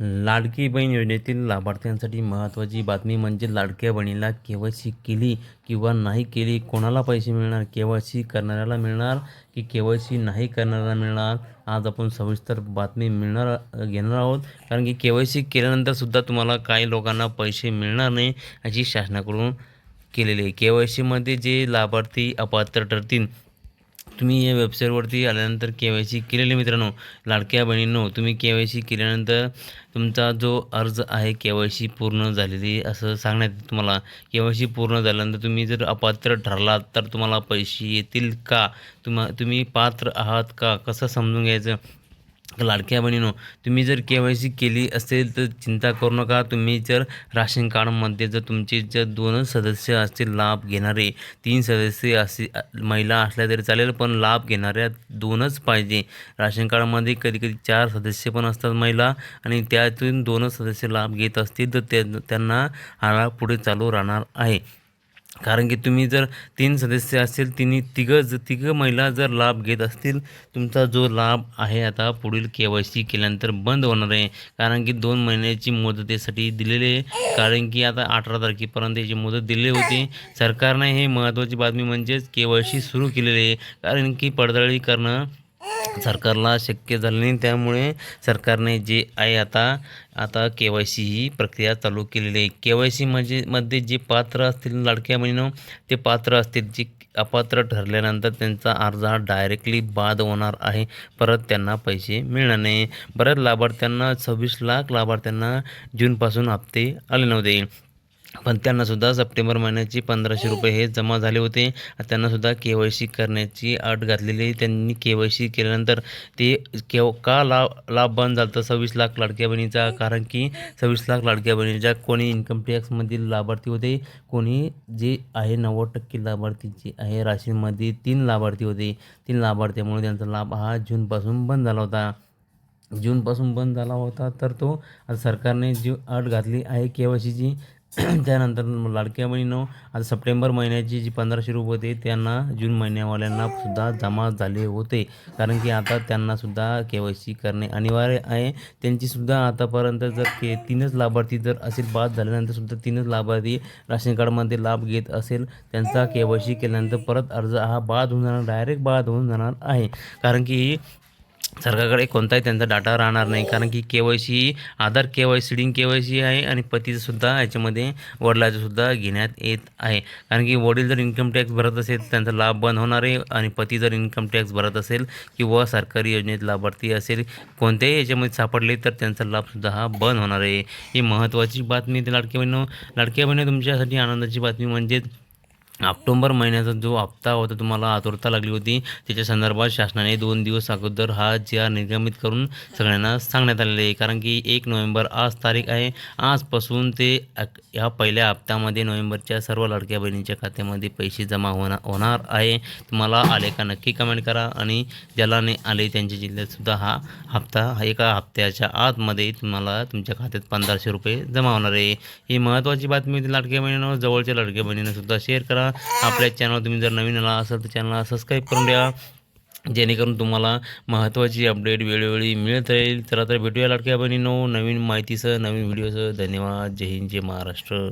लाडकी बहीण योजनेतील लाभार्थ्यांसाठी महत्त्वाची बातमी म्हणजे लाडक्या बहिणीला के वाय सी केली किंवा नाही केली कोणाला पैसे मिळणार के वाय सी करणाऱ्याला मिळणार की के वाय सी नाही करणाऱ्याला मिळणार आज आपण सविस्तर बातमी मिळणार घेणार आहोत. कारण की के वाय सी केल्यानंतरसुद्धा तुम्हाला काही लोकांना पैसे मिळणार नाही अशी शासनाकडून केलेली आहे. के वाय सीमध्ये जे लाभार्थी अपात्र ठरतील तुम्ही या वेबसाईटवरती आल्यानंतर के वाय सी केलेले मित्रांनो लाडक्या बहिणींनो तुम्ही के वाय सी केल्यानंतर तुमचा जो अर्ज आहे के वाय सी पूर्ण झालेली असं सांगण्यात येतं तुम्हाला. के वाय सी पूर्ण झाल्यानंतर तुम्ही जर अपात्र ठरलात तर तुम्हाला पैसे येतील का? तुम्हा तुम्ही पात्र आहात का? कसं समजून घ्यायचं? लाडक्या बहिणीनो तुम्ही जर के वाय सी केली असेल तर चिंता करू नका. तुम्ही जर राशन कार्डमध्ये जर तुमचे जर दोनच सदस्य असतील लाभ घेणारे तीन सदस्य असे महिला असल्या तरी चालेल पण लाभ घेणाऱ्या दोनच पाहिजे. राशन कार्डमध्ये कधी कधी चार सदस्य पण असतात महिला आणि त्यातून दोनच सदस्य लाभ घेत असतील तर त्यांना हा पुढे चालू राहणार आहे. कारण की तुम्ही जर तीन सदस्य असतील तिन्ही तिघं ज तिघं महिला जर लाभ घेत असतील तुमचा जो लाभ आहे आता पुढील के वाय सी केल्यानंतर बंद होणार आहे. कारण की दोन महिन्याची मुदतीसाठी दिलेली आहे कारण की आता अठरा तारखेपर्यंत याची मुदत दिलेली होती. सरकारने हे महत्त्वाची बातमी म्हणजेच के वाय सी सुरू केलेली आहे. कारण की पडताळी करणं सरकारला शक्य झालं नाही. त्यामुळे सरकारने जे आहे आता आता के वाय सी ही प्रक्रिया चालू केलेली आहे. के वाय सी म्हणजे मध्ये जे पात्र असतील लाडक्या बहिणीनं ते पात्र असतील. जे अपात्र ठरल्यानंतर त्यांचा अर्ज हा डायरेक्टली बाद होणार आहे. परत त्यांना पैसे मिळणार नाही. बऱ्याच लाभार्थ्यांना सव्वीस लाख लाभार्थ्यांना जूनपासून हप्ते आले नव्हते. पण त्यांनासुद्धा सप्टेंबर महिन्याचे पंधराशे रुपये हे जमा झाले होते. त्यांनासुद्धा के वाय सी करण्याची अट घातलेली त्यांनी के वाय सी केल्यानंतर ते केव का लाभ लाभ बंद झालं तर सव्वीस लाख लाडक्या बहिणीचा कारण की सव्वीस लाख लाडक्या बहिणीच्या कोणी इन्कम टॅक्समधील लाभार्थी होते कोणी जे आहे नव्वद टक्के लाभार्थी जे आहे राशीमध्ये तीन लाभार्थी होते. तीन लाभार्थ्यामुळे त्यांचा लाभ हा जूनपासून बंद झाला होता. जूनपासून बंद झाला होता तर तो सरकारने जी अट घातली आहे के वाय सीची त्यानंतर लाडक्या बहिणीनो आता सप्टेंबर महिन्याची जी पंधराशे रुपये होते त्यांना जून महिन्यावाल्यांना सुद्धा जमा झाले होते. कारण की आता त्यांनासुद्धा के वाय सी करणे अनिवार्य आहे. त्यांचीसुद्धा आतापर्यंत जर के तीनच लाभार्थी जर असेल बाद झाल्यानंतरसुद्धा तीनच लाभार्थी राशन कार्डमध्ये लाभ घेत असेल त्यांचा के वाय सी केल्यानंतर परत अर्ज हा बाद होऊन जाणार डायरेक्ट बाद होऊन जाणार आहे. कारण की सरकारकडे कोणताही त्यांचा डाटा राहणार नाही. कारण की K Y C Aadhaar K Y C डिंग के वाय सी आहे आणि पतीचंसुद्धा याच्यामध्ये वडिलाचंसुद्धा घेण्यात येत आहे. कारण की वडील जर इन्कम टॅक्स भरत असेल त्यांचा लाभ बंद होणार आहे आणि पती जर इन्कम टॅक्स भरत असेल किंवा सरकारी योजनेत लाभार्थी असेल कोणत्याही याच्यामध्ये सापडले तर त्यांचा लाभसुद्धा हा बंद होणार आहे. ही महत्त्वाची बातमी ते लाडक्या बहिणी लाडक्या बहिणी तुमच्यासाठी आनंदाची बातमी म्हणजेच ऑक्टोंबर महिन्याचा जो हप्ता होता तुम्हाला आतुरता लागली होती. त्याच्या संदर्भात शासनाने दोन दिवस अगोदर हा ज्या निर्गमित करून सगळ्यांना सांगण्यात आलेले आहे. कारण की एक नोव्हेंबर आज तारीख आहे. आजपासून ते ह्या पहिल्या हप्त्यामध्ये नोव्हेंबरच्या सर्व लाडक्या बहिणींच्या खात्यामध्ये पैसे जमा होणार होणार आहे. तुम्हाला आले का नक्की कमेंट करा. आणि ज्याला नाही आले त्यांच्या जिल्ह्यातसुद्धा हा हप्ता हा एका हप्त्याच्या आतमध्ये तुम्हाला तुमच्या खात्यात पंधराशे रुपये जमा होणार आहे. ही महत्त्वाची बातमी होती लाडक्या बहिणीनं. जवळच्या लाडक्या बहिणीनं सुद्धा शेअर करा. आपल्या चॅनल तुम्ही जर नवीन आला असाल तर चॅनलला सबस्क्राईब करून द्या जेणेकरून तुम्हाला महत्त्वाची अपडेट वेळोवेळी मिळत राहील. तर आता भेटूया लाडक्या बहिणीनो नवीन माहितीसह नवीन व्हिडिओसह धन्यवाद. जय हिंद जय महाराष्ट्र.